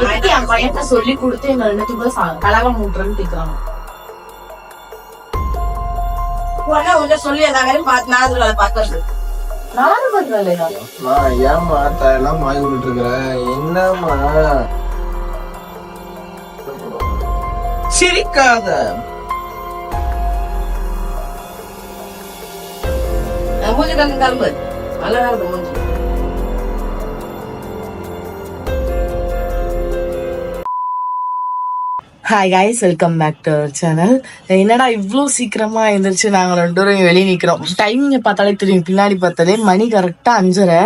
எதுக்கு என் பையன்கிட்ட சொல்லி கொடுத்து எங்க ரெண்டுத்துக்குள்ள கலகம் மூட்டுறேன்னு கேக்குறாங்க. உடனே உன்ன சொல்லி எல்லா வேலையும் பார்த்து நாலு வேலை பார்க்கறது நானும் பண்றேன் மா ஏம்மா எல்லாம் வாங்கி விட்டுட்டு இருக்கிற? என்னம்மா? சிரிக்காத. மூஞ்சி கிளம்பு நல்லா இருக்கு மூஞ்சி hi guys. Welcome back to our channel என்னடா இவ்வளோ சீக்கிரமாக எழுந்திரிச்சு நாங்கள் ரெண்டு பேரும் வெளியே நிற்கிறோம் டைமிங்க பார்த்தாலே தெரியும். பின்னாடி பார்த்தாலே மணி கரெக்டாக அஞ்சரை.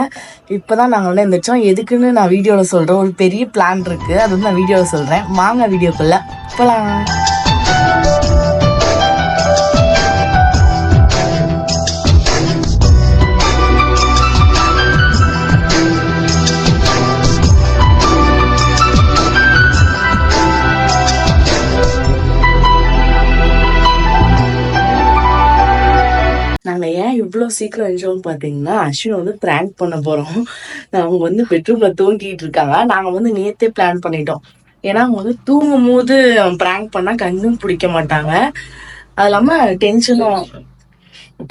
இப்போ தான் நாங்கள் வந்து எழுந்திரிச்சோம் எதுக்குன்னு நான் வீடியோவில் சொல்கிறேன் ஒரு பெரிய பிளான் இருக்குது அது வந்து நான் வீடியோவில் சொல்கிறேன் வாங்க வீடியோக்குள்ளே போலாம். சீக்கிரம் எழுந்தோம்னு பார்த்தீங்கன்னா அஸ்வின் வந்து பிராங்க் பண்ண போறோம். அவங்க வந்து பெட்ரூமில் தூங்கிட்டு இருக்காங்க. நாங்க வந்து நேத்தே பிளான் பண்ணிட்டோம். ஏன்னா அவங்க வந்து தூங்கும் போது பிராங்க் பண்ணா கண்ணும் பிடிக்க மாட்டாங்க. அது இல்லாம டென்ஷனும்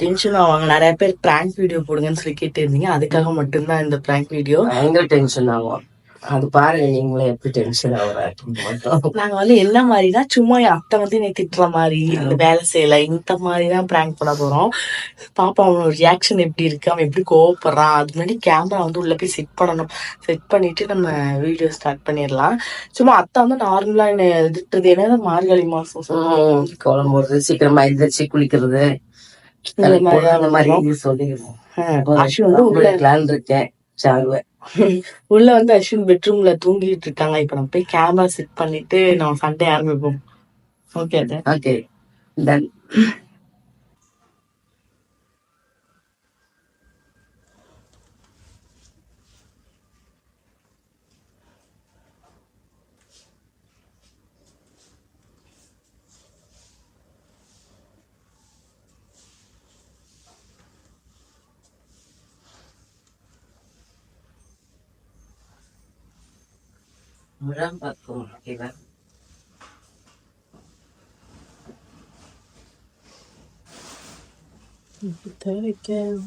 டென்ஷன் ஆவாங்க நிறைய பேர் பிராங்க் வீடியோ போடுங்கன்னு சொல்லி கேட்டு இருந்தீங்க அதுக்காக மட்டும்தான் இந்த பிராங்க் வீடியோ பயங்கர டென்ஷன் ஆகும். அது பாருங்க நீங்களே எப்படி டென்ஷன் மட்டும். நாங்க வந்து என்ன மாதிரினா சும்மா என் அத்தை வந்து என்னை திட்டுற மாதிரி இந்த வேலை செய்யல இந்த மாதிரி தான் பிராங்க் பண்ண போறோம். பாப்பா அவனோட ரியாக்ஷன் எப்படி இருக்கு? அவன் எப்படி கோவப்படுறான்? அது முன்னாடி கேமரா வந்து உள்ள போய் செட் பண்ணணும். செட் பண்ணிட்டு நம்ம வீடியோ ஸ்டார்ட் பண்ணிடலாம். சும்மா அத்தை வந்து நார்மலா என்ன திட்டுறது. என்னது மார்கழி மாசம் குழம்பு போடுறது சீக்கிரமா எந்திரிச்சு குளிக்கிறது. அந்த மாதிரி சொல்லிடுவோம் அஸ்வின் வந்து உள்ள இருக்கேன் சாருவேன் உள்ள வந்து அஸ்வின் பெட்ரூம்ல தூங்கிட்டு இருக்காங்க. இப்ப நம்ம போய் கேமரா செட் பண்ணிட்டு நம்ம சண்டே ஆரம்பிப்போம். Okay Walang patol, di ba? 기다릴게요.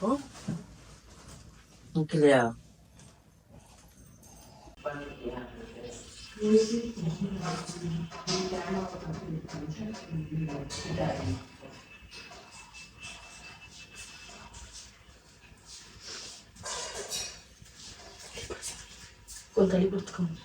어? 응, 그래요. 음. కొలతలు గుర్తుకుంది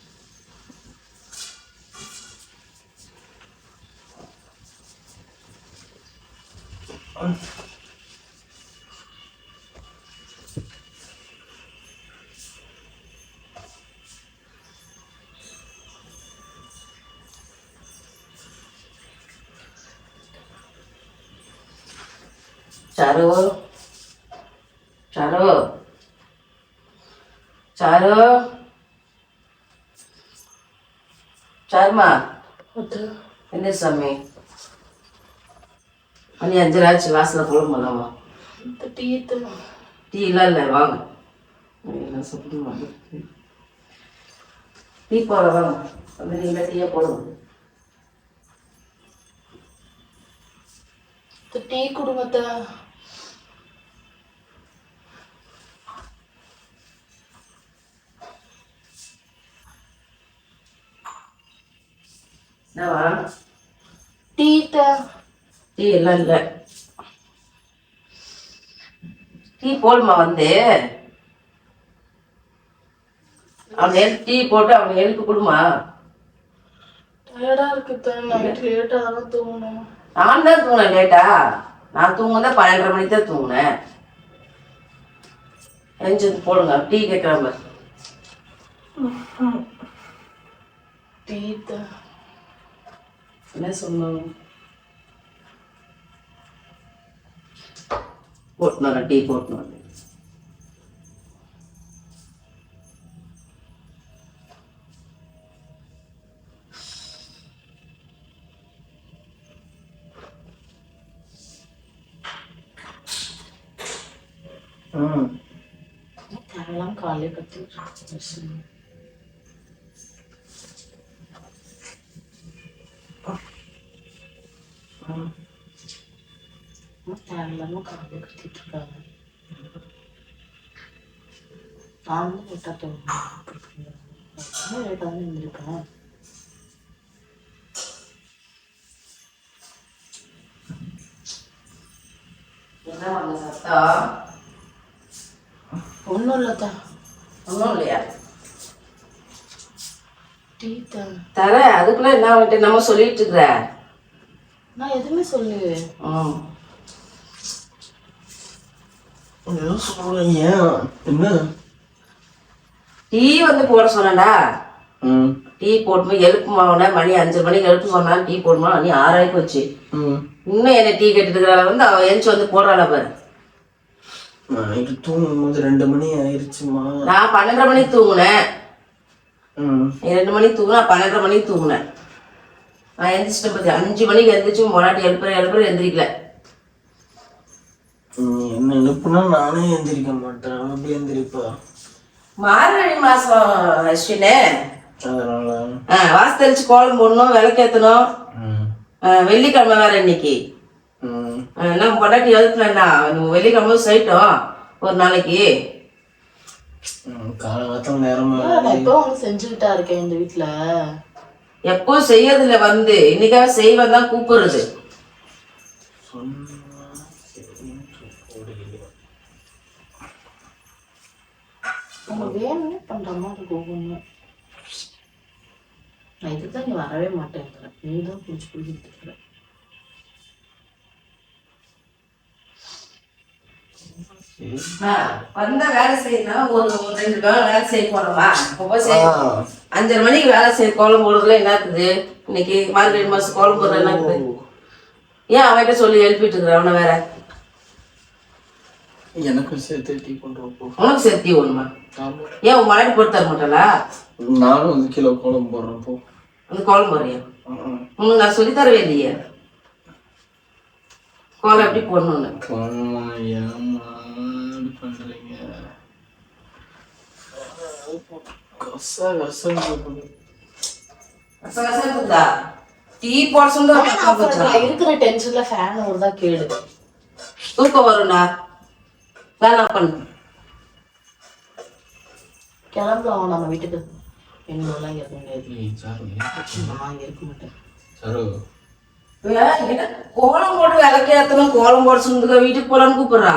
చారు చారు చారు చారుమా என்ன சாமி மணி அஞ்சராச்சு வாசல போட முடியலாமா டீ எல்லாம் இல்லை வாங்க எல்லாம் சாப்பிடுமா டீ போட வாங்க வந்து நீங்கள் டீயை போடுங்க டீ குடும்பத்தை என்னவா? டீ டீ எல்லாம் இல்லை. டீ போடுமா வந்து? அவன் எழு டீ போட்டு அவன் எழுப்பு கொடுமா? டயர்டா இருக்கு நைட் லேட்டா தான் தூங்கணும். நான் தான் தூங்கினேன் லேட்டா. நான் தூங்குனேன் பன்னெண்டரை மணிக்கு தான் தூங்கினேன். எஞ்சி போடுங்க. டீ கேட்குற மாதிரி டீ என்ன சொல்லணும்? போட்டுனு வரேன் டீ போட்டுனு வரேன் ம். அதெல்லாம் காலையில் கத்தி தேவையில்லாம காலையில் கத்திட்டு இருக்காங்க நானும் தோணும் லேட்டாக இருந்திருக்கேன் என்ன ஒன்றும் ஒன்றும் இல்லையா டீ தரேன். அதுக்குள்ள என்ன நம்ம சொல்லிட்டு இருக்கிற? நான் எதுவுமே சொல்லு ம் ஏதோ என்ன? டீ வந்து போட சொன்னேன்டா. ம். டீ போட்டு எழுப்புமா மணி அஞ்சு மணிக்கு எழுப்பு சொன்னா டீ போடுமா நீ ஆறாயி போச்சு. ம். இன்னும் என்ன டீ கேட்டுட்டு இருக்கிறாள் வந்து அவ எந்திச்சு வந்து போடுறாள பாரு. நைட்டு தூங்கும்போது ரெண்டு மணி ஆயிடுச்சுமா நான் பன்னெண்டரை மணிக்கு தூங்குனேன். ரெண்டு மணிக்கு தூங்குனா பன்னெண்டரை மணிக்கு தூங்குனேன். நான் எந்திரிச்சிட்டேன் பத்தி அஞ்சு மணிக்கு எந்திரிச்சு மொனாட்டி எழுப்புற எழுப்புற எந்திரிக்கல. நீ என்ன எழுப்புனா நானே எந்திரிக்க மாட்டேன். அப்படி எந்திரிப்பா? மார்கழி மாசம் அஸ்வினே. தெளிச்சு கோலம் போடணும் விளக்கேற்றணும் வெள்ளிக்கிழமை வேற இன்னைக்கு. நான் பொண்டாட்டி எழுப்புனா வெள்ளிக்கிழமை செய்யட்டும் ஒரு நாளைக்கு. ம், காலகாலத்துல நேரமா இப்போ ஒன்று செஞ்சுக்கிட்டா இருக்கேன் இந்த வீட்டில் எப்போ செய்யறதுல வந்து இன்னைக்காக செய்வன் தான் கூப்பிடுறது. நம்ம வேணும்னே பண்ற மாதிரி இருக்கு நான் இதுக்கு தான் நீ வரவே மாட்டேங்கிற. நீ தான் பிடிச்சி பிடிச்சிட்டு இருக்கிறேன் வந்தா வேலை செய்யணும் ஒரு ஒரு ரெண்டு வேலை வேலை செய்ய போறோமா? அப்போ செய் ஆ, அஞ்சரை மணிக்கு வேலை செய்ய கோலம் போடுறதுல என்ன இருக்குது? இன்னைக்கு மார்கழி மாசம் கோலம் போடுறது என்ன இருக்குது? ஏன் அவன்கிட்ட சொல்லி எழுப்பிட்டு இருக்கிற அவனை வேற? எனக்கும் சேர்த்து டீ கொண்டு வா போ. உனக்கு சேர்த்தி ஒண்ணுமா ஆமா. ஏன் உன் மனைவி போட்டு தர மாட்டாளா? நானும் வந்து கிலோ கோலம் போடுறேன் போ. அந்த கோலம் போடுறியா. உனக்கு நான் சொல்லி தரவே இல்லையே. கோலம் எப்படி போடணும்னு? அம்மா, கச டீ போட இருக்கிற டென்ஷன்ல ஃபேன் ஓடுதா கேடு தூக்கம் வரும்டா வேணாம் பண்ணு கிளம்பலாம் நம்ம வீட்டுக்கு என்னெல்லாம் இருக்க. முடியாது நான் இருக்க மாட்டேன் கோலம் போட்டு விளக்கேத்தணும். கோலம் போட சொன்னதுக்கு வீட்டுக்கு போலான்னு கூப்பிடுறா.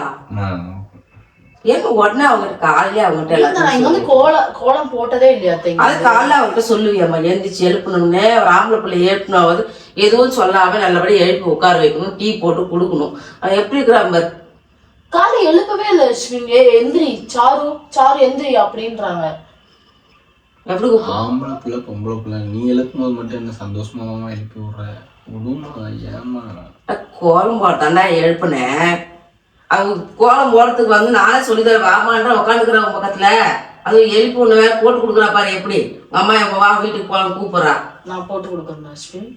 ஏன் உடனே அவங்ககிட்ட காலையிலே அவங்ககிட்ட இங்க வந்து கோலம் கோலம் போட்டதே இல்லையா அது காலைல அவங்ககிட்ட சொல்லுவியம்மா எந்திரிச்சு எழுப்பணும்னு ஒரு ஆம்பளை பிள்ளை எழுப்பினாவது எதுவும் சொல்லாம நல்லபடியா எழுப்பி உட்கார வைக்கணும் டீ போட்டு கொடுக்கணும். எப்படி இருக்கிறான் பாரு காலை எழுப்பவே இல்லை ஏ எந்திரி சாரு சாரு எந்திரி அப்படின்றாங்க. எப்படி ஆம்பளை பிள்ளை பொம்பளை பிள்ளை நீ எழுப்பும் போது மட்டும் என்ன சந்தோஷமாவா எழுப்பி விடுற? விடுமா ஏமா கோலம் போட்டாண்டா எழுப்புனேன். அவங்க கோலம் போடுறதுக்கு வந்து நானே சொல்லித்தர வாமான்ற உட்காந்துக்கிறவங்க பக்கத்துல. அதுவும் எழுப்பி ஒண்ணு வேற போட்டு கொடுக்குறா பாரு எப்படி? உங்க அம்மா எப்ப வா வீட்டுக்கு போலாம் கூப்பிடுறா. நான் போட்டு கொடுக்குறேன் அஸ்வின்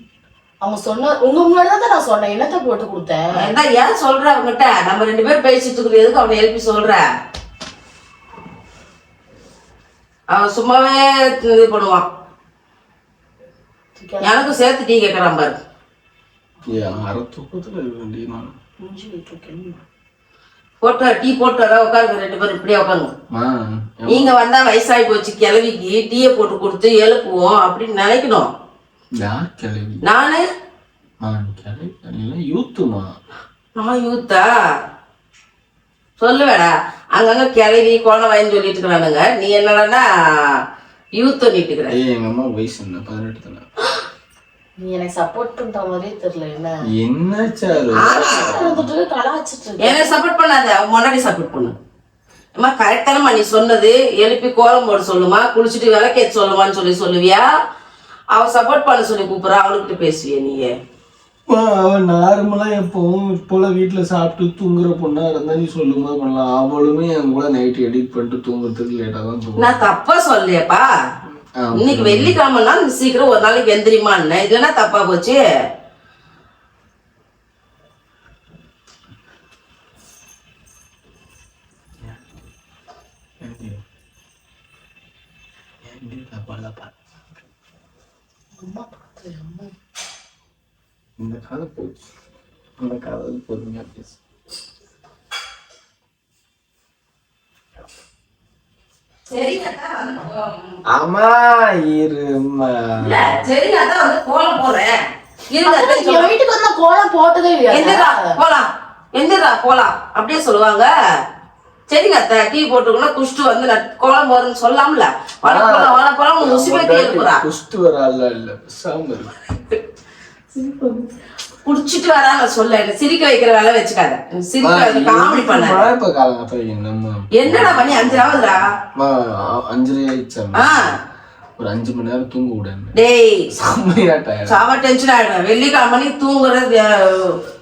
அவங்க சொன்ன உங்க முன்னாடி தான் நான் சொன்னேன். என்னத்த போட்டு கொடுத்தேன்? என்ன ஏன் சொல்ற அவங்ககிட்ட? நம்ம ரெண்டு பேரும் பேசிட்டு இருக்கிற எதுக்கு அவனை எழுப்பி சொல்ற? அவன் சும்மாவே இது பண்ணுவான். எனக்கும் சேர்த்து டீ கேட்கறான் பாரு. அரை தூக்கத்துல இருக்க வேண்டியது நான் முடிஞ்சு விட்டுருக்கேன் போட்டு டீ போட்டு வர உட்காருங்க ரெண்டு பேரும் இப்படியே உட்காருங்க. நீங்க வந்தா வயசாகி போச்சு கிழவிக்கு டீயை போட்டு கொடுத்து எழுப்புவோம் அப்படின்னு நினைக்கணும். நானு? யூத்துமா? நான் யூத்தா? சொல்லுவேடா. அங்கங்க கிளவி குழந்தை வயன்னு சொல்லிட்டு இருக்கிறானுங்க. நீ என்னடான்னா யூத் எங்க அம்மா வயசு என்ன? பதினெட்டு தானே நீ எனக்கு சப்போர்ட் பண்ற மாதிரியே தெரியல என்ன? என்ன சாரு? இருந்துட்டு கலாச்சிட்டு இருக்க. என்னை சப்போர்ட் பண்ணாத அவன் முன்னாடி சப்போர்ட் பண்ணு. அம்மா கரெக்டானம்மா நீ சொன்னது. எழுப்பி கோலம் போட சொல்லுமா குளிச்சுட்டு விளக்கேற்ற சொல்லுமான்னு சொல்லி சொல்லுவியா? அவ சப்போர்ட் பண்ண சொல்லி கூப்பிடுறா அவளுக்கிட்ட பேசுவிய நீயே? அவன் நார்மலா எப்பவும் போல வீட்டுல சாப்பிட்டு தூங்குற பொண்ணா இருந்தா நீ சொல்லுமா பண்ணலாம். அவளுமே என் கூட நைட் எடிட் பண்ணிட்டு தூங்குறதுக்கு லேட்டா தான் நான் தப்பா சொல்லியப்பா. இன்னைக்கு வெள்ளிக்கிழமைனா சீக்கிரம் ஒரு நாளைக்கு எந்திரிமான்னு இதுனா தப்பா போச்சு? அம்மா பார்த்து, அம்மா. இந்த கதை போச்சு அந்த கதை பொறுமையா பேசு சரிங்க அத்தை, வந்து கோ- அம்மா இருமா கோலம் போடுறேன். வீட்டுக்கு வந்து கோலம் போட்டதே எந்திரா போலாம். எந்திரா போலாம்? அப்படியே சொல்லுவாங்க. சரிங்க அத்தை டீ போட்டுக்கணும் குஷ்டு வந்து கோலம் போறேன்னு சொல்லாம்ல. வர போலாம் வர போலாம் உங்க எழுப்புறா குஷ்டு வர இல்ல பேசாம குடிச்சிட்டு வரா நான் சொல்ல என்ன சிரிக்க வைக்கிற வேலை வச்சுக்காத சிரிக்க காமெடி பண்ண என்னடா பண்ணி அஞ்சு ஆகுதுடா அம்மா, அ- அஞ்சரை ஆயிடுச்சாம் ஆ. ஒரு அஞ்சு மணி நேரம் தூங்க விடணும் டேய். சாவ டென்ஷன் ஆயிடும் வெள்ளிக்கிழமை தூங்குறது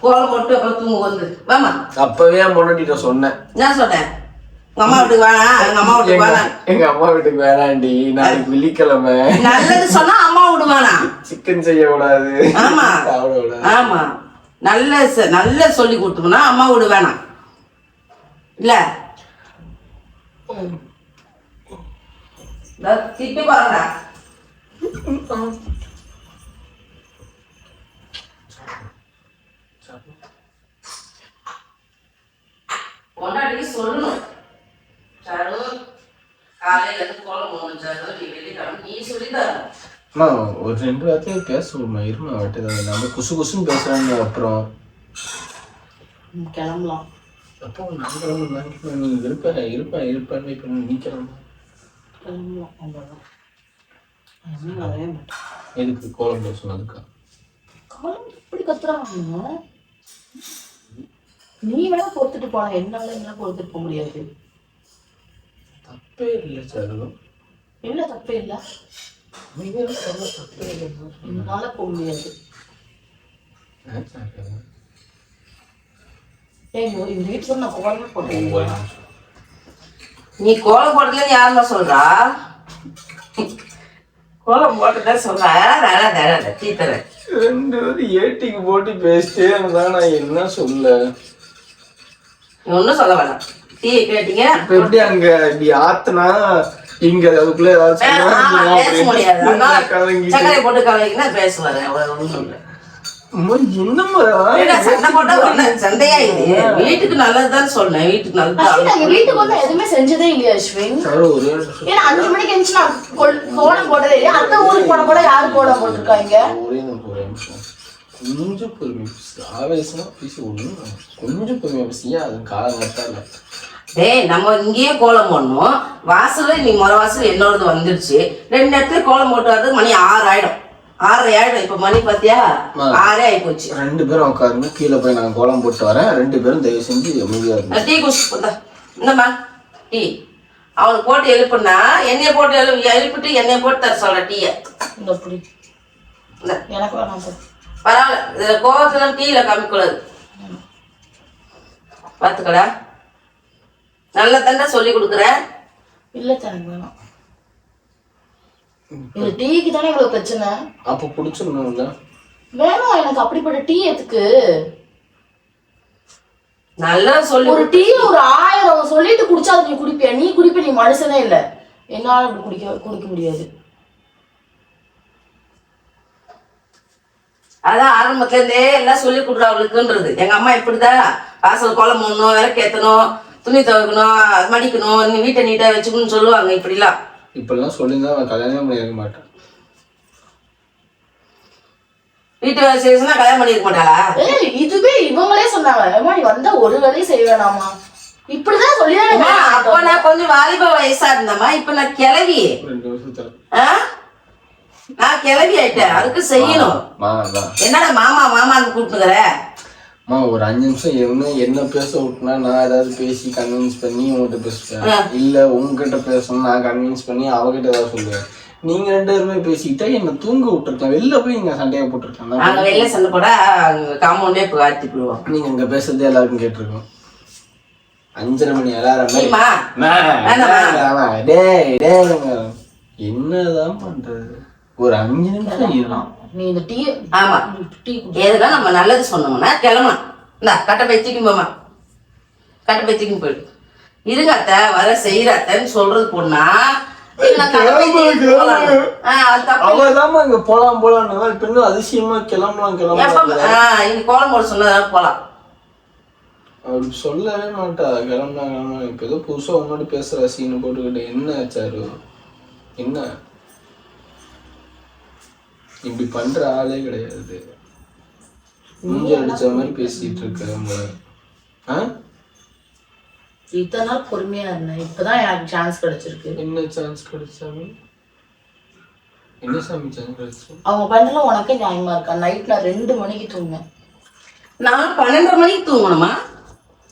கோலம் போட்டு அப்புறம் தூங்க வந்து வாமா அப்பவே முன்னாடிட்ட சொன்னேன். என்ன சொன்னேன். அம்மா வீட்டுக்கு வேணாம் எங்க அம்மா வீட்டுக்கு எங்க வேணாம் எங்க அம்மா வீட்டுக்கு வேணாண்டி. நாளைக்கு வெள்ளிக்கிழமை. நல்லது சொன்னா அம்மா வீடு. வேணாம் சிக்கன் செய்ய கூடாது ஆமா. ஆமா. நல்ல ச- நல்ல சொல்லி கொடுத்தோம்னா அம்மா வீடு வேணாம். இல்ல? திட்டு பாருடா பொண்டாட்டிக்கு சொல்லணும் சாரு காலையில இருந்து கோலம் போகணும் சாரு நீ வெள்ளிக்கிழமை நீ அம்மா ஒரு ரெண்டு வார்த்தையை பேசுவோம்மா இருமா விட்டு நம்ம குசு குசுன்னு பேசுறாங்க அப்புறம். கிளம்பலாம். அப்போ நாங்களும் நீ இருப்ப இருப்ப இருப்பேன்னு இப்ப நீ கிளம்பு கிளம்பலாம் மாட்டேன். எதுக்கு கோலம் பேசணும் அதுக்கா கோலம் இப்படி கத்துறாங்க. நீ வேணா பொறுத்துட்டு போன என்னால என்ன பொறுத்துட்டு போக முடியாது. தப்பே இல்லை சாரு. இல்ல தப்பே இல்ல. நீங்க சொல்ல தப்பே இல்லை என்னால போக முடியாது ஏன் சாரு? ஏய் இந்த வீட்டுல நான் கோலமே போட்டேன் நீ கோலம் போட்டதுல யாருமா சொல்றா கோலம் போட்டதா சொல்றா டீ தரேன். ரெண்டு பேரும் ஏட்டிக்கு போட்டு பேசிட்டே இருந்தா நான் என்ன சொல்ல? நீ ஒன்றும் சொல்ல வேணாம். டீ கேட்டீங்க. எப்படி அங்க இப்படி ஆத்துனா இங்க அதுக்குள்ள ஏதாவது பேச போட்டு கலக்கினா பேசுவாரு இல்லை. ஒண்ணு வீட்டுக்கு நல்லதுதான் சொன்னேன் வீட்டுக்கு நல்லது வீட்டுக்கு வந்து எதுவுமே செஞ்சதே இல்லையா அஸ்வின். சாரு ஒரே நிமிஷம். ஏன்னா அஞ்சு மணிக்கு எழுந்துச்சு நான் கொல்- கோலம் போட்டதே இல்லையா. அத்தை ஊருக்கு போன கூட யாரு கோலம் போட்டிருக்காங்க? கொஞ்சம் பொறுமை பேசு. ஆவேசமா பேசி ஒண்ணும் கொஞ்சம் பொறுமையா பேசியா அது காலங்கத்தால? டேய் நம்ம இங்கேயே கோலம் போடணும். வாசல்ல நீ முறை வாசல் என்னோடது வந்துடுச்சு ரெண்டு இடத்துல கோலம் போட்டு வரதுக்கு மணி ஆறு ஆயிடும் ஆறரை ஆயிடும் இப்ப மணி பாத்தியா. ஆறே ஆகி போச்சு ரெண்டு பேரும் உட்காருங்க. கீழே போய் நான் கோலம் போட்டு வரேன். ரெண்டு பேரும் தயவு செஞ்சு அமைதியா இருங்க. டீ குடிச்சு இந்தம்மா டீ. அவனுக்கு போட்டு எழுப்புனா என்னைய போட்டு எழு எழுப்பிட்டு என்னைய போட்டு தர சொல்ற டீயை. இந்த புடி. இந்த. எனக்கு பரவாயில்ல. இதுல கோவத்துல டீல காமிக்கூடாது பாத்துக்கடா. நல்ல தண்டா சொல்லி கொடுக்குறேன் இல்ல சார் எனக்கு வேணாம் இந்த டீக்கு தானே இவ்வளவு பிரச்சனை? அப்ப பிடிச்சிடணும்ல வேணும் எனக்கு அப்படிப்பட்ட டீ எதுக்கு? நல்லா சொல்லி ஒரு டீ ஒரு ஆயிரம் சொல்லிட்டு குடிச்சா அது நீ குடிப்பியா? நீ குடிப்ப நீ மனுஷனே இல்ல. என்னால அப்படி குடிக்க குடிக்க முடியாது. அதான் ஆரம்பத்துல இருந்தே எல்லாம் சொல்லி கொடுறா அவளுக்குன்றது. எங்க அம்மா இப்படிதான் வாசல் கோலம் போடணும் விளக்கு ஏத்தணும். துணி துவைக்கணும் மடிக்கணும் நீ வீட்டை நீட்டா வச்சுக்கணும்னு சொல்லுவாங்க இப்படிலாம். இப்பெல்லாம் சொல்லியிருந்தா நான் கல்யாணமே பண்ணியிருக்க மாட்டேன். வீட்டு வேலை செய்யணும்னா கல்யாணம் பண்ணிருக்க மாட்டாளா? ஏய் இதுவே இவங்களே சொன்னாங்க. ஏம்மா நீ வந்தா ஒரு வேலையும் செய்ய வேணாமா இப்படிதான் சொல்லி அம்மா, அப்ப நான் கொஞ்சம் வாலிப வயசா இருந்தம்மா. இப்ப நான் கிளவி ரெண்டு வருஷத்துல. ஆ? நான் கிளவி ஆயிட்டேன். அதுக்கு செய்யணும். என்னடா மாமா மாமான்னு கூப்பிட்டுக்கிற அம்மா ஒரு அஞ்சு நிமிஷம் என்ன என்ன பேச விட்டுனா நான் ஏதாவது பேசி கன்வின்ஸ் பண்ணி உங்ககிட்ட பேசுவேன் இல்ல உங்ககிட்ட பேசணும் நான் கன்வின்ஸ் பண்ணி அவகிட்ட ஏதாவது சொல்லுவேன். நீங்க ரெண்டு பேருமே பேசிக்கிட்டா என்ன தூங்க விட்டுருக்கலாம் வெளில போய் நீங்க சண்டையை போட்டுருக்கலாம் நாங்க வெளில சண்டை போட காம்பவுண்டே இப்போ ஆத்தி போடுவோம் நீங்க இங்க பேசுறதே எல்லாருக்கும் கேட்டிருக்கோம் அஞ்சரை மணி அலாரம் என்னதான் பண்றது? ஒரு அஞ்சு நிமிஷம் இருக்கலாம் நீ இந்த டீ ஆமா. டீ எதுனா நம்ம நல்லது சொன்னோம்னா கிளம்பலாம். இந்தா கட்டை பைத்திக்கும் போமா கட்டை பைத்திக்கும் போயிடு. இருங்க அத்தை வர செய்யற அத்தைன்னு சொல்றது பொண்ணா? செய்ய போலாம். போலாம். போலான்னு பெண்ணு அதிசயமா கிளம்பலாம் கிளம்பலாம். கோலம் போட சொன்னதால போலாம். அப்படி சொல்லவே மாட்டா. கிளம்பலாம் கிளம்பலாம் இப்ப ஏதோ புதுசா உன்னோட பேசுற சீன் போட்டுக்கிட்டு என்ன ஆச்சாரு? என்ன? இப்படி பண்ற ஆளே கிடையாது. மூஞ்சி அடிச்ச மாதிரி பேசிட்டு இருக்க ஆ? இத்தனை நாள் பொறுமையா இருந்தேன். இப்பதான் எனக்கு சான்ஸ் கிடைச்சிருக்கு. என்ன சான்ஸ் கிடைச்சாமி என்ன சாமி சான்ஸ் கிடைச்சு? அவங்க பண்ணல உனக்கே நியாயமா இருக்கா? நைட்ல ரெண்டு மணிக்கு தூங்கினேன். நான் பன்னெண்டரை மணிக்கு தூங்கணுமா?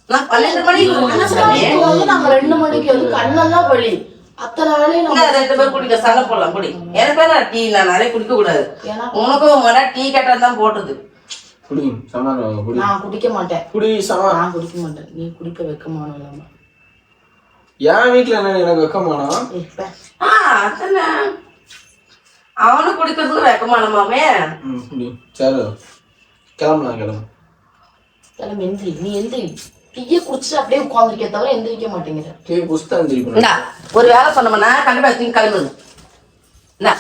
நான் பன்னெண்டு மணிக்கு நாங்க ரெண்டு மணிக்கு வந்து கண்ணெல்லாம் வலி. அத்தனை வேலையும் ரெண்டு பேர் குடிக்க சண்டை போடலாம். குடி. எனக்கு வேணா டீ நான் நிறைய குடிக்க கூடாது. ஏன்னா உனக்கும் வேணா டீ கேட்டா தான் போட்டது. குடி சமாதானம் குடி. நான் குடிக்க மாட்டேன். குடி சமா நான் குடிக்க மாட்டேன். நீ குடிக்க வைக்கமான இல்லாம. என் வீட்டுல என்ன எனக்கு வெக்கமானா? அத்தனை அவனும் குடிக்கிறதுக்கு வெக்கமானமாமே ம் குடி. சரி. கிளம்பலாம் கிளம்பு. எல்லாம் எந்திரி. நீ எந்திரி. டீயை குடிச்சிட்டு அப்படியே உட்காந்துருக்கே தவிர எந்திரிக்க மாட்டேங்கிற டீ திருப்பி இந்தா ஒரு வேலை சொன்னோம்னா கண்டிப்பா தூக்கி கிளம்புது இந்தா.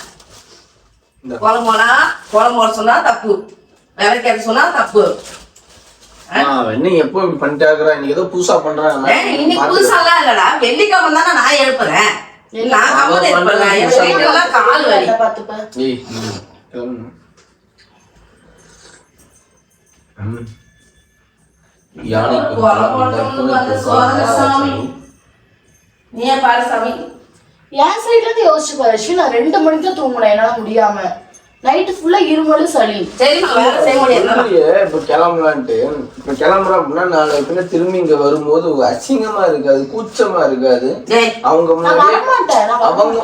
இந்தா. குழம்பு போனா குழம்பு போட சொன்னா தப்பு. விளக்கேற்ற சொன்னா தப்பு. என்ன எப்போ இப்படி பண்ணிட்டாக்குறா இன்னைக்கு ஏதோ புதுசா பண்றான் ஏய், இன்னைக்கு புதுசாலாம் இல்லடா. வெள்ளிக்கிழமை தானே நான் எழுப்புறேன். கால் வலி. என் சைட்ல இருந்து யோசிச்சு பாரு நான் ரெண்டு மணிக்கு தான் தூங்கினேன் என்னால முடியாம. நைட்டு ஃபுல்லா இருமலு சளி. சரி இப்ப கிளம்பலான்ட்டு. இப்ப கிளம்புறோம் அப்படின்னா நாளை பின்ன திரும்பி இங்க வரும்போது அசிங்கமா இருக்காது கூச்சமா இருக்காது. டேய். அவங்க அவங்க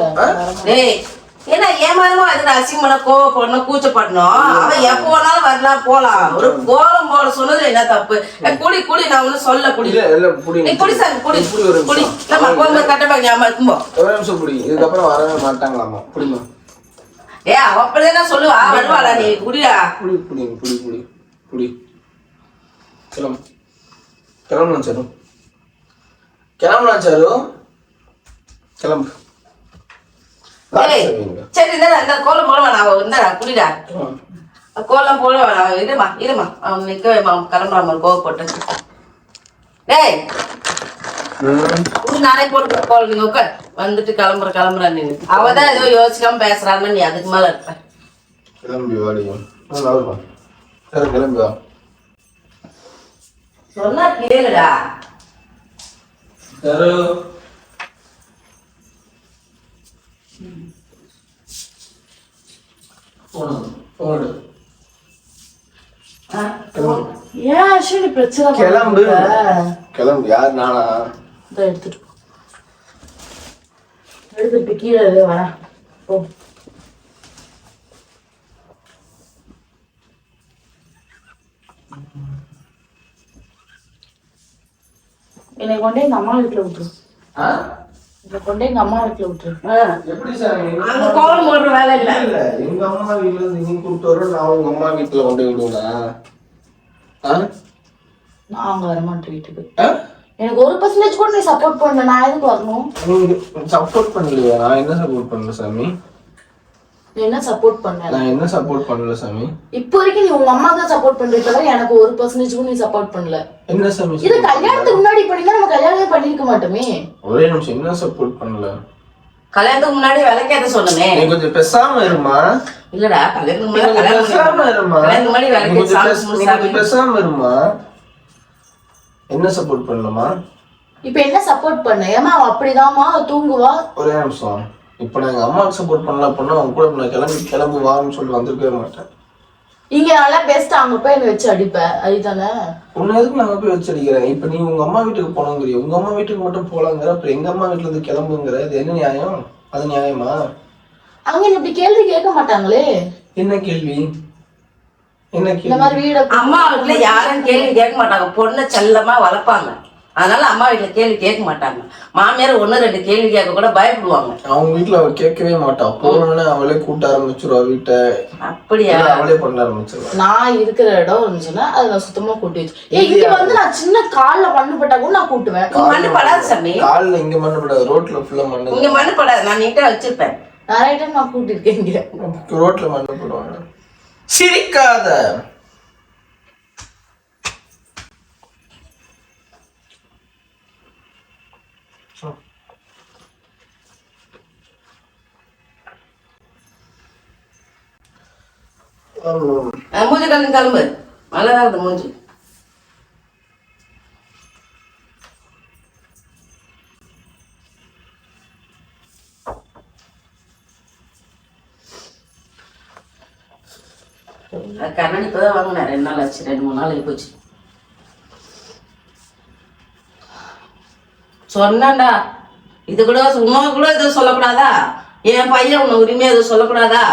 நான் ஏன்னா ஏமாறமா அதுக்கு அசிங்கமான கோவப்படணும் கூச்சப்படணும் அவன் எப்போ வேணாலும் வரலாம் போலாம். ஒரு கோலம் போட சொன்னது என்ன தப்பு? குடி குடி நான் ஒன்னும் சொல்ல குடி. நீ குடி சாமி குடி குடி இல்லம்மா கோலம் கட்ட பேக் ஞாபகம் இருக்கும்போ ஒரு நிமிஷம் புடி இதுக்கப்புறம் வரவே மாட்டாங்களாமா? புடிமா ஏ அவ அப்படிதான் சொல்லுவா. வருவாளா நீ? குடிடா. புடி புடி புடி புடி புடி கிளம்பு. கிளம்பலாம் சாரு. கிளம்பலாம் சாரு. கிளம்பு. சரி இந்த இந்த கோலம் போட வேணாம் இந்த குடிடா. கோலம் வேணாம் இருமா இருமா. அவன் நிக்க வைமா கிளம்புறாம கோவப்பட்டு டேய் நானே போட்டு கோலம் நீங்க உட்கார். வந்துட்டு கிளம்புற கிளம்புற நீ. அவதான் ஏதோ யோசிக்காம பேசுறான்னு நீ அதுக்கு மேல இருப்ப. கிளம்பி வாடியும் சரி கிளம்பி வா. சொன்னா கேளுடா. சரு ஏன் அஸ்வினி பிரச்சனை கிளம்பு? கிளம்பு. யார் நானா? இதோ எடுத்துட்டு கீழே வரேன் போ. என்னை கொண்டே எங்க அம்மா வீட்டுல விட்டுரு. கொண்டே எங்க அம்மா வீட்டுல விட்டுரு ஆ. எப்படி சார்? எங்க அங்க கோலம் போடுற வேலை இல்ல. இல்ல எங்க அம்மா வீட்ல இருந்து நீங்க கூப்பிட்டு நான் உங்க அம்மா வீட்டுல கொண்டு விடுவேனா? ஆ? நான் அங்க வரமாட்டேன் வீட்டுக்கு? எனக்கு ஒரு பர்சன்டேஜ் கூட நீ சப்போர்ட் பண்ணல. நான் எதுக்கு வரணும்? சப்போர்ட் பண்ணலையா? நான் என்ன சப்போர்ட் பண்ணல சாமி? என்ன சப்போர்ட் பண்ண நான் என்ன சப்போர்ட் பண்ணல சாமி? இப்போ வரைக்கும் நீ உங்க அம்மா தான் சப்போர்ட் பண்ற தவிர எனக்கு ஒரு பர்சன்டேஜ் கூட நீ சப்போர்ட் பண்ணல. என்ன சாமி இது கல்யாணத்துக்கு முன்னாடி பண்ணிருந்தா நம்ம கல்யாணமே பண்ணிருக்க மாட்டோமே. ஒரே நிமிஷம் என்ன சப்போர்ட் பண்ணல? கல்யாணத்துக்கு முன்னாடி விளக்கேத்த சொன்னமே நீ கொஞ்சம் பேசாம இருமா? இல்லடா கல்யாணத்துக்கு முன்னாடி பேசாம இருமா? கல்யாணத்துக்கு முன்னாடி விளக்கேத்தி பேசாம என்ன சப்போர்ட் பண்ணலாமா? இப்போ என்ன சப்போர்ட் பண்ண? ஏமா அவ அப்படிதாம்மா? தூங்குவா? ஒரே நிமிஷம். இப்போ நான் எங்க அம்மாவுக்கு சப்போர்ட் பண்ணல அப்படின்னா அவங்க கூட நான் கிளம்பி கிளம்பு வான்னு சொல்லி வந்திருக்கவே மாட்டேன். இங்க நல்லா பெஸ்ட் அங்க போய் என்ன வச்சு அடிப்ப அதுதானே உன்னை எதுக்கு நான் போய் வச்சடிக்கிறேன் இப்போ நீ உங்க அம்மா வீட்டுக்கு போனோங்கிறிய. உங்க அம்மா வீட்டுக்கு மட்டும் போலாங்கிற அப்புறம் எங்க அம்மா வீட்டுல இருந்து கிளம்புங்கிற இது என்ன நியாயம்? அது நியாயமா? அவங்க இப்படி கேள்வி கேட்க மாட்டாங்களே? என்ன கேள்வி? என்ன இந்த கேள்வி? மாதிரி வீட அம்மா வீட்டுல யாரும் கேள்வி கேட்க மாட்டாங்க. பொண்ணை செல்லமா வளர்ப்பாங்க. அதனால அம்மா வீட்டுல கேள்வி கேட்க மாட்டாங்க. மாமியார் ஒண்ணு ரெண்டு கேள்வி கேட்க கூட பயப்படுவாங்க. அவங்க வீட்டுல அவ கேட்கவே மாட்டா. போனோடனே அவளே கூட்ட ஆரம்பிச்சிருவா வீட்டை. அப்படியா? அவளே பண்ண ஆரம்பிச்சிருவா. நான் இருக்கிற இடம் இருந்துச்சுன்னா அதை நான் சுத்தமா கூட்டி வச்சு ஏய் இங்க வந்து நான் சின்ன கால்ல மண்ணு பட்டா கூட நான் கூட்டுவேன். மண்ணு படாது சாமி. கால்ல இங்க மண்ணு படாது. ரோட்ல ஃபுல்லா மண்ணு இங்க மண்ணு படாது. நான் நீட்டா வச்சிருப்பேன் நிறைய டைம் நான் கூட்டிருக்கேன் இங்க. ரோட்ல மண்ணு போடுவாங்க. சிரிக்காத. மூஞ்சி கலந்து கிளம்பு நல்லாதான் இருக்குது மூஞ்சி அஹ் கண்ணாடி இப்பதான் வாங்கினேன் ரெண்டு நாள் ஆச்சு ரெண்டு மூணு நாள் போச்சு சொன்னேன்டா இது கூட உணவு கூட எதுவும் சொல்லக்கூடாதா என் பையன் உன்னை உரிமையா எதுவும் சொல்லக்கூடாதா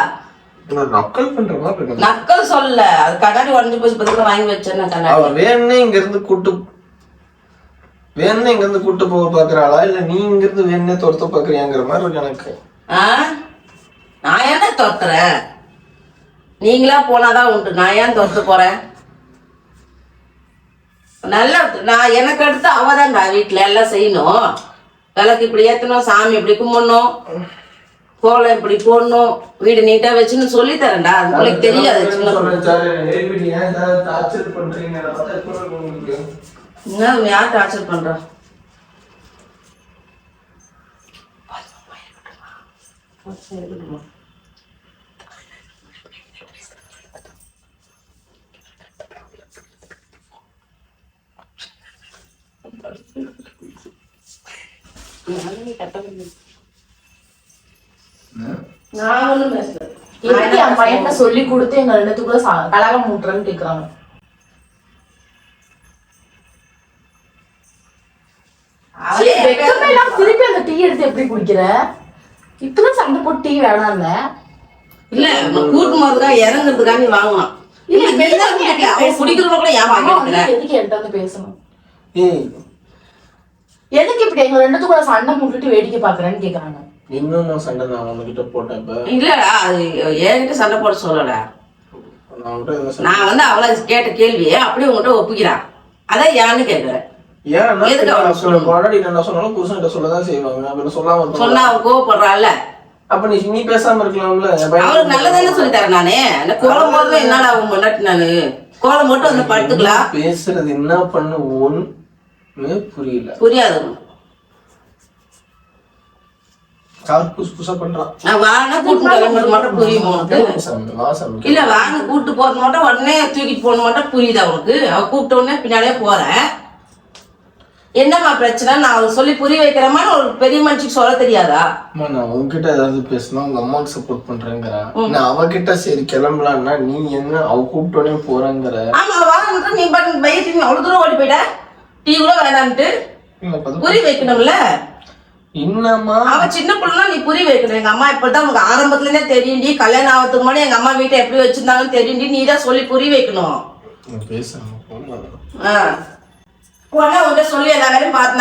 நக்கல் பண்ற மாதிரி இருக்கு நக்கல் சொல்லல அது கண்ணாடி உடஞ்சு போச்சு பத்திரிக்கை வாங்கி வச்சேன் அவ கண்ணாடி. வேணும்னே இங்க இருந்து கூட்டு இங்க இருந்து கூட்டு போக பாக்குறாளா? இல்ல நீ இங்க இருந்து வேணும்னே துரத்த பாக்குறியாங்கிற மாதிரி இருக்கு எனக்கு. ஆ? நான் என்ன துரத்துறேன் நீங்களா போனாதான் உண்டு. நான் ஏன் துரத்து போறேன்? நல்லா நான் எனக்கு அடுத்து அவ தான் வீட்டுல எல்லாம் செய்யணும். விளக்கு இப்படி ஏத்தணும் சாமி இப்படி கும்பிடணும். கோலம் இப்படி போடணும் வீடு நீட்டா வச்சுன்னு சொல்லி தரேன்டா. அது உங்களுக்கு தெரியாது யார் டார்ச்சர் பண்றா? நான் ஒண்ணும் பேசல எப்படி என் பையன்கிட்ட சொல்லி கொடுத்து எங்க ரெண்டுத்துக்குள்ள ச- கலகம் மூட்டுறேன்னு கேக்குறாங்க. திருப்பி அந்த டீ எடுத்து எப்படி குடிக்கிற? இப்பதான் சண்டை போட்டு டீ வேணாம் இல்ல கூட்டு போறதுக்காக இறங்குறதுக்காக நீ வாங்கலாம் எதுக்கு இப்படி எங்க ரெண்டுத்துக்குள்ள சண்டை மூட்டுட்டு வேடிக்கை பாக்குறேன்னு கேக்குறாங்க? என்னென்ன சண்டை நான் உங்ககிட்ட போட்டேன் இப்ப. இல்லடா அது என்கிட்ட சண்டை போட சொல்லடா. நான் வந்து அவளை கேட்ட கேள்வியை அப்படியே உங்ககிட்ட ஒப்பிக்கிறான். அதான் நான் சொல்ல முன்னாடி என்ன சொன்னாலும் புருஷன்கிட்ட சொல்லதான் செய்வாங்க. அப்ப சொல்லாம. சொன்னா அவ கோவப்படுறாள்ல அப்ப நீ நீ பேசாம இருக்கலாம்ல? அவளுக்கு நல்லதானே சொல்லி தரேன் நானு. அந்த கோலம் போடுறது என்னடா அவன் முன்னாடி நானு? கோலம் மட்டும் வந்து படுத்துக்கலாம். பேசுறது என்ன பண்ணு ஒண்ணு புரியல. புரியாது. கார் புதுசு புதுசா பண்றான் நான் வாங்க கூட்டு கிளம்புறது மட்டும் புரியும் உனக்கு? இல்ல வாங்க கூட்டு போறது மட்டும் உடனே தூக்கிட்டு போன மட்டும் புரியுதா உனக்கு? அவ கூப்பிட்ட உடனே பின்னாடியே போறேன் என்னம்மா பிரச்சனை? நான் அவளுக்கு சொல்லி புரிய வைக்கிறேமான்னு ஒரு பெரிய மனுஷிக்கு சொல்ல தெரியாதா? அம்மா நான் உன்கிட்ட ஏதாவது பேசினா உங்க அம்மாவுக்கு சப்போர்ட் பண்றேங்கிறேன் நான் அவகிட்ட சரி கிளம்பலான்னா நீ என்ன? அவ கூப்பிட்டோடனே போறேங்கிற. ஆமா வாங்க நீ பாட்டு பையத்து நீ அவ்வளவு தூரம் ஓடி போயிட்ட? டீ கூட வேணான்ட்டு. புரிய வைக்கணும்ல? என்னம்மா அவ சின்ன பிள்ளைனா நீ புரிய வைக்கணும். எங்க அம்மா இப்பதான் உனக்கு ஆரம்பத்துல இருந்தே தெரியும்டி. கல்யாணம் ஆகிறதுக்கு முன்னாடி எங்க அம்மா வீட்டை எப்படி வச்சிருந்தாங்கன்னு தெரியும்டி. நீ தான் சொல்லி புரிய வைக்கணும். நான் பேசாம போமா ஆ. உடனே உன்கிட்ட சொல்லி எல்லா வேலையும் பார்த்து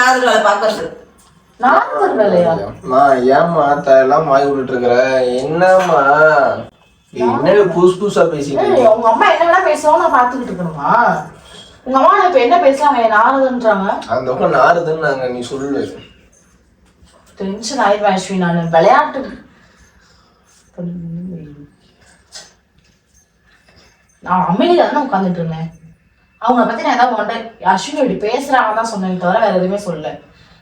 நான் வேலையா? அம்மா ஏம்மா எல்லாம் வாங்கி விட்டுட்டு இருக்கிற? என்னம்மா? என்ன புதுசு புதுசா பேசிட்டு உங்க அம்மா என்ன பேசுவாங்க நான் பாத்துக்கிட்டு இருக்கணுமா? உங்க அம்மா இப்ப என்ன என் நாரதுன்றாங்க அந்த பக்கம் நாங்க நீ சொல்லு. டென்ஷன் ஆயிடுவேன் அஸ்வின் நான் விளையாட்டு நான் அமைதியாக தானே உட்காந்துட்டு இருந்தேன். அவங்கள பற்றி நான் ஏதாவது ஒன்றை அஸ்வினி இப்படி பேசுகிறாங்க தான் சொன்னேன் தவிர வேறு எதுவுமே சொல்லலை.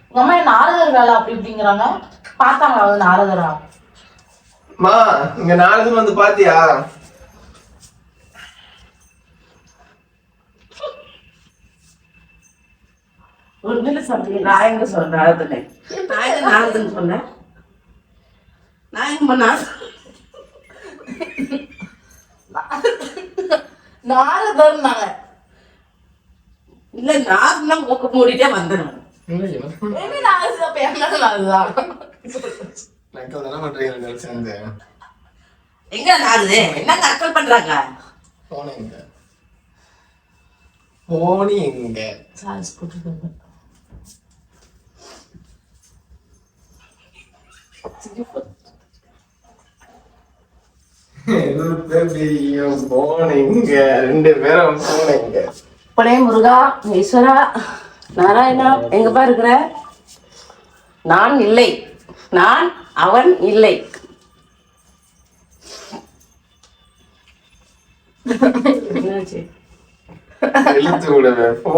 உங்கள் அம்மா என்ன நாரதர் வேலை அப்படி இப்படிங்கிறாங்க? பார்த்தாங்களா வந்து ஆறுதரா மா இங்கே நாலு வந்து பார்த்தியா ஒண்ணுல சொல்றீங்க நான் எங்க சொல்றேன் அழுதுனே நான் எங்க நாளுதுன்னு சொன்னேன்? நான் எங்க பண்ண நாரதர்னாங்க இல்ல நான் மூக்க மூடிட்டே சேர்ந்து எங்க நாளுது என்ன நக்கல் பண்றாங்க? போன எங்க போனி எங்க சார்ஜ் போட்டுருக்காங்க ரெண்டு பேரும் போனீங்க படே முருகா ஈஸ்வரா நாராயணா எங்கப்பா இருக்கிற? நான் இல்லை. நான் அவன் இல்லை. எழுத்து விடுவேன் போ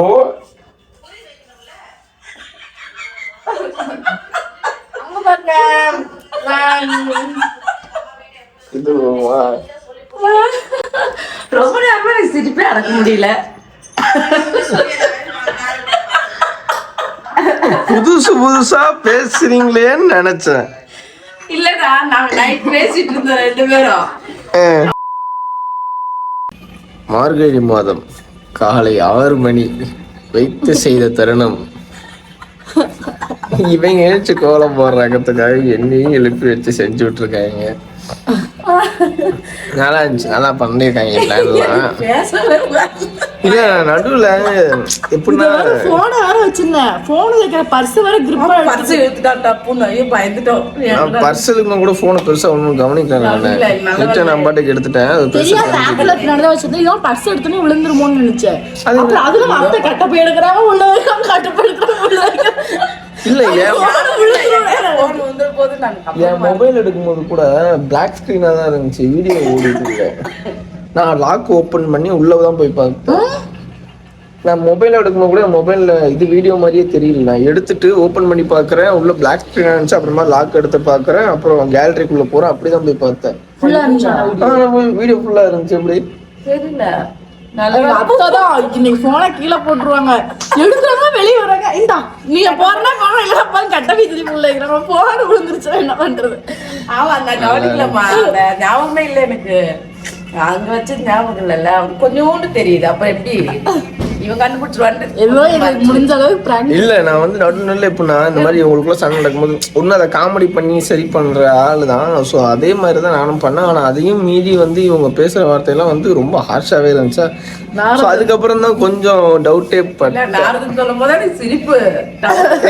ரொம்ப நேரமா எனக்கு சிரிப்பே அடக்க முடியல. புதுசு புதுசா பேசுறீங்களேன்னு நினைச்சேன். இல்லடா நாங்க நைட் பேசிட்டு இருந்தோம் ரெண்டு பேரும். மார்கழி மாதம் காலை ஆறு மணி வைத்து செய்த தருணம். இவங்க எழுச்சி கோலம் போடுறாங்கிறதுக்காக என்னையும் எழுப்பி வச்சு செஞ்சு விட்டுருக்காங்க. நல்லா இருந்துச்சு. நல்லா பண்ணிருக்காங்க. இல்ல நடுவுல எப்படின்னா போனை வேற வச்சிருந்தேன். போன் வைக்கிற பர்ஸ் வேற கிரிப்பா பர்ஸ் ஐயோ பயந்துட்டோம். நான் பர்சலுக்கு கூட போனை பெருசா ஒன்றும் கவனிக்கல நான். பாட்டுக்கு எடுத்துட்டேன். அது பெருசா பின்னாடி தான் வச்சிருந்தேன். இவன் பர்ஸ் விழுந்துருமோன்னு நினைச்சேன். அதுல வார்த்தை கட்ட போய் எடுக்கிறாங்க உள்ள வைக்காம கட்ட போய் எடுக்கிறாங்க இல்ல என் மொபைல் எடுக்கும்போது கூட பிளாக் ஸ்க்ரீனாக தான் இருந்துச்சு வீடியோ ஓடிட்டு இல்லை நான் லாக் ஓப்பன் பண்ணி உள்ளே தான் போய் பார்த்தேன். நான் மொபைல் எடுக்கும்போது கூட மொபைலில் இது வீடியோ மாதிரியே தெரியல. நான் எடுத்துட்டு ஓப்பன் பண்ணி பார்க்குறேன். உள்ள பிளாக் ஸ்க்ரீனாக இருந்துச்சு அப்புறமா லாக் எடுத்து பார்க்குறேன். அப்புறம் கேலரிக்குள்ளே போகிறேன் அப்படி தான் போய் பார்த்தேன். ஃபுல்லா இருந்துச்சு? வீடியோ ஃபுல்லாக இருந்துச்சு எப்படி? தெரியல. இன்னைக்கு போனை கீழே போட்டுருவாங்க. எடுக்கிறவங்க வெளியே வராங்க. இந்தா நீங்க போறனா போன இல்ல அப்பா கட்ட வீதி இருக்கிறாங்க போன விழுந்துருச்சுன்னா என்ன பண்றது? ஆமா நான் கவனிக்கலம்மா அந்த ஞாபகமே இல்லை எனக்கு. அங்க வச்சு ஞாபகம் இல்லைல்ல. அவனுக்கு கொஞ்சோண்டு தெரியுது. அப்ப எப்படி? இவன் கண்டுபிடிச்சிருவான்னு ஏதோ எனக்கு முடிஞ்ச அளவுக்கு பிராங்க் இல்ல நான் வந்து நடுநடுல இப்போ நான் இந்த மாதிரி உங்களுக்குள்ள சண்டை நடக்கும்போது ஒன்றும் அதை காமெடி பண்ணி சரி பண்ற ஆள் தான் ஸோ அதே மாதிரி தான் நானும் பண்ணேன். ஆனால் அதையும் மீறி வந்து இவங்க பேசுற வார்த்தையெல்லாம் வந்து ரொம்ப ஹார்ஷாவே இருந்துச்சா. ஸோ அதுக்கப்புறம் தான் கொஞ்சம் டவுட்டே சொல்லும் போது சிரிப்பு.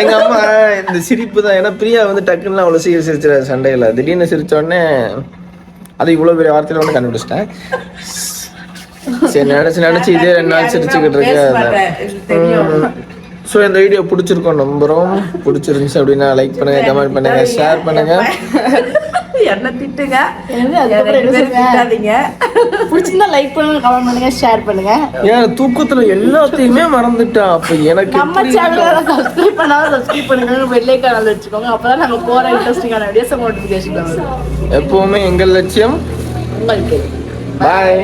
எங்க அம்மா இந்த சிரிப்பு தான். ஏன்னா பிரியா வந்து டக்குன்னு அவ்வளோ சீக்கிரம் சிரிச்சிட சண்டையில். திடீர்னு சிரிச்ச உடனே அது இவ்வளோ பெரிய வார்த்தையில வந்து கண்டுபிடிச்சிட்டேன். சரி நினைச்சு நினைச்சு இதே ரெண்டு நாள் சிரிச்சுக்கிட்டு இருக்கேன் ஸோ இந்த வீடியோ பிடிச்சிருக்கோம் நம்புறோம். பிடிச்சிருந்துச்சு அப்படின்னா லைக் பண்ணுங்க கமெண்ட் பண்ணுங்க ஷேர் பண்ணுங்க. என்ன திட்டுங்க? திட்டாதீங்க. பிடிச்சிருந்தா லைக் பண்ணுங்க கமெண்ட் பண்ணுங்க ஷேர் பண்ணுங்க. ஏன் தூக்கத்துல எல்லாத்தையுமே மறந்துட்டான். அப்ப எனக்கு நம்ம சேனலை சப்ஸ்கிரைப் பண்ணாலும் சப்ஸ்கிரைப் பண்ணுங்க பெல் ஐக்கான் வச்சுக்கோங்க. அப்பதான் நாங்க போற இன்ட்ரெஸ்டிங்கான வீடியோஸ் நோட்டிபிகேஷன் வரும். எப்பவுமே எங்கள் லட்சியம். உங்களுக்கு பாய்